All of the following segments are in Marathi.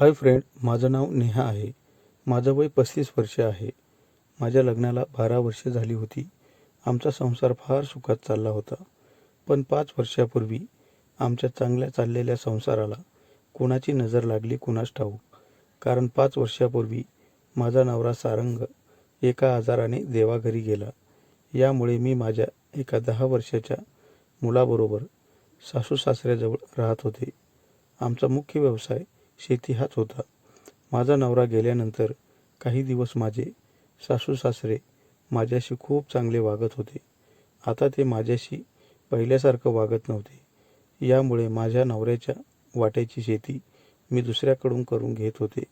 हाय फ्रेंड माझं नाव नेहा आहे. माझं वय पस्तीस वर्ष आहे. माझ्या लग्नाला बारा वर्षे झाली होती. आमचा संसार फार सुखात चालला होता. पण पाच वर्षापूर्वी आमच्या चांगल्या चाललेल्या संसाराला कुणाची नजर लागली कुणास ठाऊक. कारण पाच वर्षापूर्वी माझा नवरा सारंग एका आजाराने देवाघरी गेला. यामुळे मी माझ्या एका दहा वर्षाच्या मुलाबरोबर सासू सासऱ्याजवळ राहत होते. आमचा मुख्य व्यवसाय शेती हाच होता. माझा नवरा गेल्यानंतर काही दिवस माझे सासू सासरे माझ्याशी खूप चांगले वागत होते. आता ते माझ्याशी पहिल्यासारखं वागत नव्हते. यामुळे माझ्या नवऱ्याच्या वाट्याची शेती मी दुसऱ्याकडून करून घेत होते.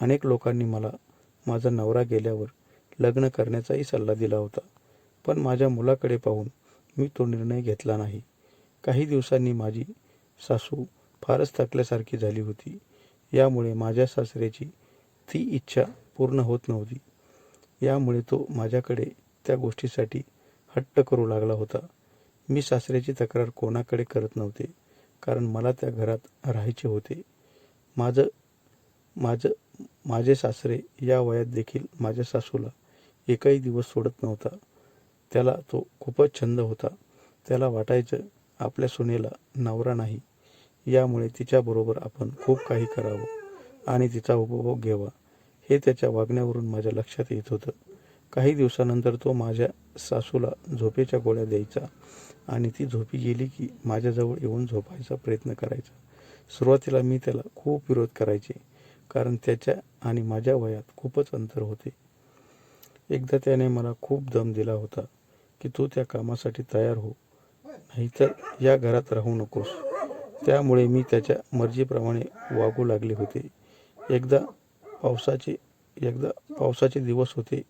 अनेक लोकांनी मला माझा नवरा गेल्यावर लग्न करण्याचाही सल्ला दिला होता. पण माझ्या मुलाकडे पाहून मी तो निर्णय घेतला नाही. काही दिवसांनी माझी सासू फारच थकल्यासारखी झाली होती. यामुळे माझ्या सासऱ्याची ती इच्छा पूर्ण होत नव्हती. यामुळे तो माझ्याकडे त्या गोष्टीसाठी हट्ट करू लागला होता. मी सासऱ्याची तक्रार कोणाकडे करत नव्हते कारण मला त्या घरात राहायचे होते. माझं माझं माझे सासरे या वयात देखील माझ्या सासूला एकही दिवस सोडत नव्हता. त्याला तो खूपच छंद होता. त्याला वाटायचं आपल्या सुनेला नवरा नाही. यामुळे तिच्याबरोबर आपण खूप काही करावं आणि तिचा उपभोग घ्यावा हे त्याच्या वागण्यावरून माझ्या लक्षात येत होतं. काही दिवसानंतर तो माझ्या सासूला झोपेच्या गोळ्या द्यायचा आणि ती झोपी गेली की माझ्याजवळ येऊन झोपायचा प्रयत्न करायचा. सुरुवातीला मी त्याला खूप विरोध करायचे कारण त्याच्या आणि माझ्या वयात खूपच अंतर होते. एकदा त्याने मला खूप दम दिला होता की तू त्या कामासाठी तयार हो नाहीतर या घरात राहू नकोस. त्यामुळे मी त्याच्या मर्जीप्रमाणे वागू लागले होते. एकदा पावसाचे एकदा पावसाचे दिवस होते.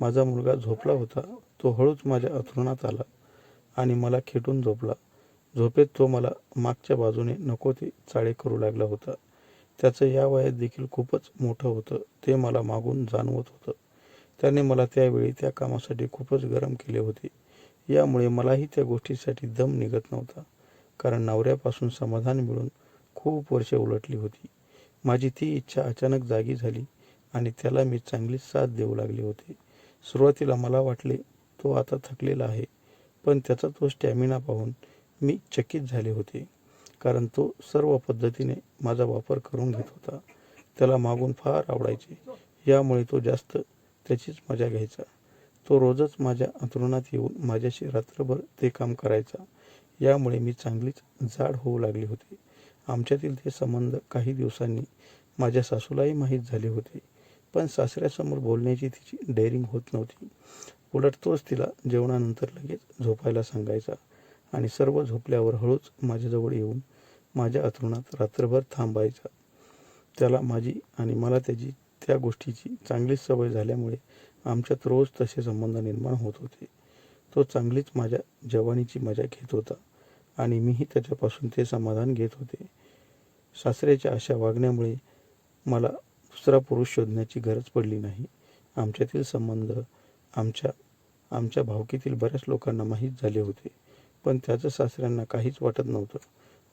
माझा मुलगा झोपला होता. तो हळूच माझ्या अंथरुणात आला आणि मला खेटून झोपला. झोपेत तो मला मागच्या बाजूने नको ते चाळे करू लागला होता. त्याचं या वयात देखील खूपच मोठं होतं. ते मला मागून जाणवत होतं. त्याने मला त्यावेळी त्या कामासाठी खूपच गरम केले होते. यामुळे मलाही त्या गोष्टीसाठी दम निघत नव्हता. कारण नवऱ्यापासून समाधान मिळून खूप वर्षे उलटली होती. माझी ती इच्छा अचानक जागी झाली आणि त्याला मी चांगलीच साथ देऊ लागले होते. सुरुवातीला मला वाटले तो आता थकलेला आहे पण त्याचा तो स्टॅमिना पाहून मी चकित झाले होते कारण तो सर्व पद्धतीने माझा वापर करून घेत होता. त्याला मागून फार आवडायचे. यामुळे तो जास्त त्याचीच मजा घ्यायचा. तो रोजच माझ्या अंथरुणात येऊन माझ्याशी रात्रभर ते काम करायचा. यामुळे मी चांगलीच जाड होऊ लागली होते. आमच्यातील ते संबंध काही दिवसांनी माझ्या सासूलाही माहीत झाले होते. पण सासऱ्यासमोर बोलण्याची तिची डेअरिंग होत नव्हती. उलट तोच तिला जेवणानंतर लगेच झोपायला सांगायचा आणि सर्व झोपल्यावर हळूच माझ्याजवळ येऊन माझ्या अंथरुणात रात्रभर थांबायचा. त्याला माझी आणि मला त्याची त्या गोष्टीची चांगलीच सवय झाल्यामुळे आमच्यात रोज तसे संबंध निर्माण होत होते. तो चांगलीच माझ्या जवानीची मजा घेत होता आणि मीही त्याच्यापासून ते समाधान घेत होते. सासऱ्याच्या अशा वागण्यामुळे मला दुसरा पुरुष शोधण्याची गरज पडली नाही. आमच्यातील संबंध आमच्या आमच्या भावकीतील बऱ्याच लोकांना माहीत झाले होते पण त्याचं सासऱ्यांना काहीच वाटत नव्हतं.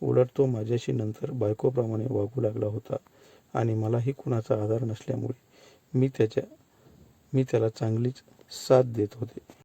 उलट तो माझ्याशी नंतर बायकोप्रमाणे वागू लागला होता आणि मलाही कुणाचा आधार नसल्यामुळे मी त्याच्या मी त्याला चांगलीच साथ देत होते.